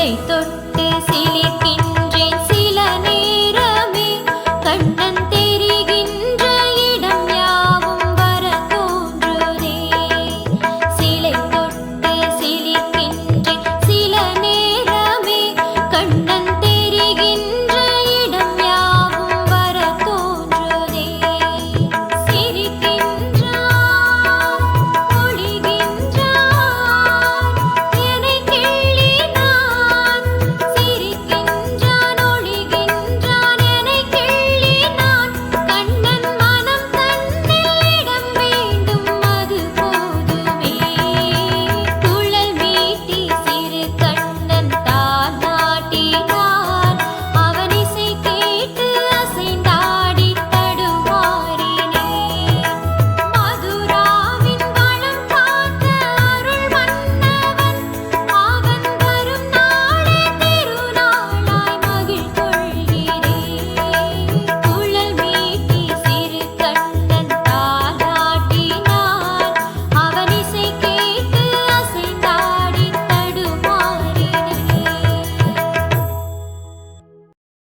சிலை தொட்டு சிலிர்க்கின்ற